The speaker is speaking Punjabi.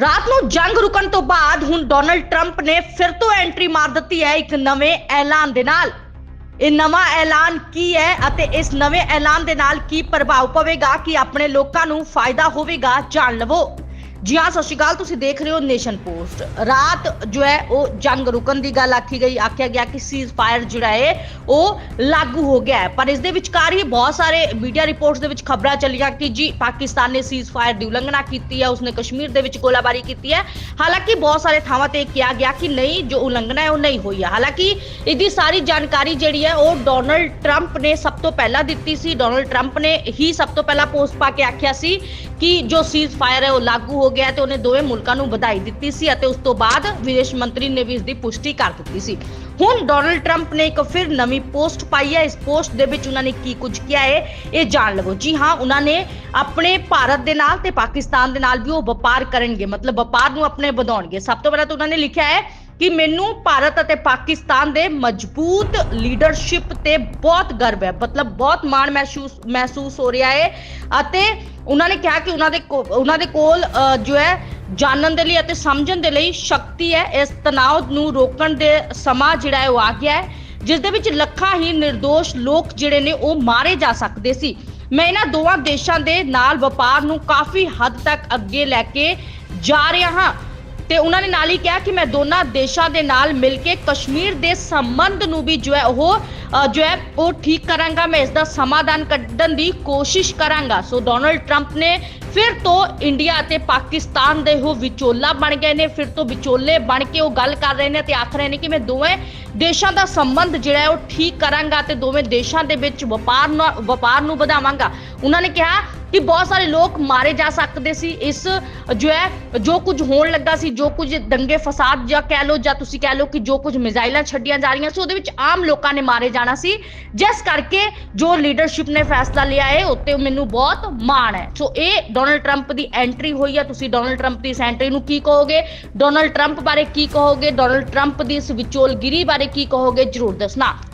ਰਾਤ ਨੂੰ ਜੰਗ ਰੁਕਣ ਤੋਂ ਬਾਅਦ ਹੁਣ ਡੋਨਲਡ ਟਰੰਪ ਨੇ ਫਿਰ ਤੋਂ ਐਂਟਰੀ ਮਾਰ ਦਿੱਤੀ ਹੈ ਇੱਕ ਨਵੇਂ ਐਲਾਨ ਦੇ ਨਾਲ। ਇਹ ਨਵਾਂ ਐਲਾਨ ਕੀ ਹੈ ਅਤੇ ਇਸ ਨਵੇਂ ਐਲਾਨ ਦੇ ਨਾਲ ਕੀ ਪ੍ਰਭਾਵ ਪਵੇਗਾ, ਕਿ ਆਪਣੇ ਲੋਕਾਂ ਨੂੰ ਫਾਇਦਾ ਹੋਵੇਗਾ, ਜਾਣ ਲਵੋ। ਜੀ ਹਾਂ, ਸਤਿ ਸ਼੍ਰੀ ਅਕਾਲ, ਤੁਸੀਂ ਦੇਖ ਰਹੇ ਹੋ ਨੇਸ਼ਨ ਪੋਸਟ। ਰਾਤ ਜੋ ਹੈ, ਉਹ ਜੰਗ ਰੁਕਣ ਦੀ ਗੱਲ ਆਖੀ ਗਈ। ਆਖਿਆ ਗਿਆ ਕਿ ਸੀਜ਼ ਫਾਇਰ ਜਿਹੜਾ ਹੈ, ਉਹ ਲਾਗੂ ਹੋ ਗਿਆ ਹੈ। ਪਰ ਇਸ ਦੇ ਵਿਚਕਾਰ ਹੀ ਬਹੁਤ ਸਾਰੇ ਮੀਡੀਆ ਰਿਪੋਰਟਸ ਦੇ ਵਿੱਚ ਖਬਰਾਂ ਚੱਲੀਆਂ ਕਿ ਜੀ, ਪਾਕਿਸਤਾਨ ਨੇ ਸੀਜ਼ ਫਾਇਰ ਦੀ ਉਲੰਘਣਾ ਕੀਤੀ ਹੈ, ਉਸਨੇ ਕਸ਼ਮੀਰ ਦੇ ਵਿੱਚ ਗੋਲਾਬਾਰੀ ਕੀਤੀ ਹੈ। ਹਾਲਾਂਕਿ ਬਹੁਤ ਸਾਰੇ ਥਾਵਾਂ ਤੇ ਕਿਹਾ ਗਿਆ ਕਿ ਨਹੀਂ, ਜੋ ਉਲੰਘਣਾ ਹੈ, ਉਹ ਨਹੀਂ ਹੋਈ ਹੈ। ਹਾਲਾਂਕਿ ਇਹਦੀ ਸਾਰੀ ਜਾਣਕਾਰੀ ਜਿਹੜੀ ਹੈ, ਉਹ ਡੋਨਲਡ ਟਰੰਪ ਨੇ ਸਭ ਤੋਂ ਪਹਿਲਾਂ ਦਿੱਤੀ ਸੀ। ਡੋਨਲਡ ਟਰੰਪ ਨੇ ਹੀ ਸਭ ਤੋਂ ਪਹਿਲਾਂ ਪੋਸਟ ਪਾ ਕੇ ਆਖਿਆ ਸੀ ਕਿ ਜੋ ਸੀਜ਼ ਫਾਇਰ ਹੈ, ਉਹ ਲਾਗੂ ਹੋ ਗਿਆ ਤੇ ਉਹਨੇ ਦੋਵੇਂ ਮੁਲਕਾਂ ਨੂੰ ਵਧਾਈ ਦਿੱਤੀ ਸੀ ਅਤੇ ਉਸ ਤੋਂ ਬਾਅਦ ਵਿਦੇਸ਼ ਮੰਤਰੀ ਨੇ ਵੀ ਇਸ ਦੀ ਪੁਸ਼ਟੀ ਕਰ ਦਿੱਤੀ ਸੀ। ਹੁਣ ਡੋਨਲਡ ਟਰੰਪ ਨੇ ਇੱਕ ਫਿਰ ਨਵੀਂ ਪੋਸਟ ਪਾਈ ਹੈ। ਇਸ ਪੋਸਟ ਦੇ ਵਿੱਚ ਉਹਨਾਂ ਨੇ ਕੀ ਕੁਝ ਕਿਹਾ ਹੈ, ਇਹ ਜਾਣ ਲਵੋ। ਜੀ ਹਾਂ, ਉਹਨਾਂ ਨੇ ਆਪਣੇ ਭਾਰਤ ਦੇ ਨਾਲ ਤੇ ਪਾਕਿਸਤਾਨ ਦੇ ਨਾਲ ਵੀ ਉਹ ਵਪਾਰ ਕਰਨਗੇ। ਮਤਲਬ ਵਪਾਰ ਨੂੰ ਆਪਣੇ ਵਧਾਉਣਗੇ। ਸਭ ਤੋਂ ਪਹਿਲਾਂ ਤਾਂ ਉਹਨਾਂ ਨੇ ਲਿਖਿਆ ਹੈ ਕਿ ਮੈਨੂੰ ਭਾਰਤ ਅਤੇ ਪਾਕਿਸਤਾਨ ਦੇ ਮਜ਼ਬੂਤ ਲੀਡਰਸ਼ਿਪ ਤੇ ਬਹੁਤ ਗਰਵ ਹੈ। ਮਤਲਬ ਬਹੁਤ ਮਾਣ ਮਹਿਸੂਸ ਮਹਿਸੂਸ ਹੋ ਰਿਹਾ ਹੈ ਅਤੇ ਉਹਨਾਂ ਨੇ ਕਿਹਾ ਕਿ ਉਹਨਾਂ ਦੇ ਕੋ- ਉਹਨਾਂ ਦੇ ਕੋਲ ਜੋ ਹੈ, ਜਾਣਨ ਦੇ ਲਈ ਅਤੇ ਸਮਝਣ ਦੇ ਲਈ ਸ਼ਕਤੀ ਹੈ। ਇਸ ਤਣਾਅ ਨੂੰ ਰੋਕਣ ਦੇ ਸਮਾਂ ਜਿਹੜਾ ਹੈ ਉਹ ਆ ਗਿਆ ਹੈ, ਜਿਸ ਦੇ ਵਿੱਚ ਲੱਖਾਂ ਹੀ નિર્ਦੋਸ਼ ਲੋਕ ਜਿਹੜੇ ਨੇ ਉਹ ਮਾਰੇ ਜਾ ਸਕਦੇ ਸੀ। ਮੈਂ ਇਹਨਾਂ ਦੋਵਾਂ ਦੇਸ਼ਾਂ ਦੇ ਨਾਲ ਵਪਾਰ ਨੂੰ ਕਾਫੀ ਹੱਦ ਤੱਕ ਅੱਗੇ ਲੈ ਕੇ ਜਾ ਰਿਹਾ ਹਾਂ। ਤੇ ਉਹਨਾਂ ਨੇ ਨਾਲ ਹੀ ਕਿਹਾ ਕਿ ਮੈਂ ਦੋਨਾਂ ਦੇਸ਼ਾਂ ਦੇ ਨਾਲ ਮਿਲ ਕੇ ਕਸ਼ਮੀਰ ਦੇ ਸੰਬੰਧ ਨੂੰ ਵੀ ਜੋ ਹੈ ਉਹ ਜੋ ਹੈ ਉਹ ਠੀਕ ਕਰਾਂਗਾ, ਮੈਂ ਇਸ ਦਾ ਸਮਾਧਾਨ ਕੱਢਣ ਦੀ ਕੋਸ਼ਿਸ਼ ਕਰਾਂਗਾ। ਸੋ ਡੋਨਲਡ ਟਰੰਪ ਨੇ ਫਿਰ ਤੋਂ ਇੰਡੀਆ ਅਤੇ ਪਾਕਿਸਤਾਨ ਦੇ ਉਹ ਵਿਚੋਲਾ ਬਣ ਗਏ ਨੇ, ਫਿਰ ਤੋਂ ਵਿਚੋਲੇ ਬਣ ਕੇ ਉਹ ਗੱਲ ਕਰ ਰਹੇ ਨੇ ਤੇ ਆਖ ਰਹੇ ਨੇ ਕਿ ਮੈਂ ਦੋਵੇਂ ਦੇਸ਼ਾਂ ਦਾ ਸੰਬੰਧ ਜਿਹੜਾ ਹੈ ਉਹ ਠੀਕ ਕਰਾਂਗਾ ਤੇ ਦੋਵੇਂ ਦੇਸ਼ਾਂ ਦੇ ਵਿੱਚ ਵਪਾਰ ਨੂੰ ਵਪਾਰ ਨੂੰ ਵਧਾਵਾਂਗਾ। ਉਹਨਾਂ ਨੇ ਕਿਹਾ ਕਿ ਬਹੁਤ ਸਾਰੇ ਲੋਕ ਮਾਰੇ ਜਾ ਸਕਦੇ ਸੀ। ਇਸ ਜੋ ਹੈ, ਜੋ ਕੁਝ ਹੋਣ ਲੱਗਾ ਸੀ, ਜੋ ਕੁਝ ਦੰਗੇ ਫਸਾਦ ਜਾਂ ਕਹਿ ਲਓ ਜਾਂ ਤੁਸੀਂ ਕਹਿ ਲਓ ਕਿ ਜੋ ਕੁਝ ਮਿਜ਼ਾਈਲਾਂ ਛੱਡੀਆਂ ਜਾ ਰਹੀਆਂ ਸੀ, ਉਹਦੇ ਵਿੱਚ ਆਮ ਲੋਕਾਂ ਨੇ ਮਾਰੇ ਜਾਣਾ ਸੀ। ਜਿਸ ਕਰਕੇ ਜੋ ਲੀਡਰਸ਼ਿਪ ਨੇ ਫੈਸਲਾ ਲਿਆ ਹੈ ਉੱਤੇ ਮੈਨੂੰ ਬਹੁਤ ਮਾਣ ਹੈ। ਸੋ ਇਹ ਡੋਨਲਡ ਟਰੰਪ ਦੀ ਐਂਟਰੀ ਹੋਈ ਹੈ ਤੁਸੀਂ ਡੋਨਲਡ ਟਰੰਪ ਦੀ ਇਸ ਐਂਟਰੀ ਨੂੰ ਕੀ ਕਹੋਗੇ? ਡੋਨਲਡ ਟਰੰਪ ਬਾਰੇ ਕੀ ਕਹੋਗੇ? ਡੋਨਲਡ ਟਰੰਪ ਦੀ ਇਸ ਵਿਚੋਲਗਿਰੀ ਬਾਰੇ ਕੀ ਕਹੋਗੇ? ਜਰੂਰ ਦੱਸਣਾ।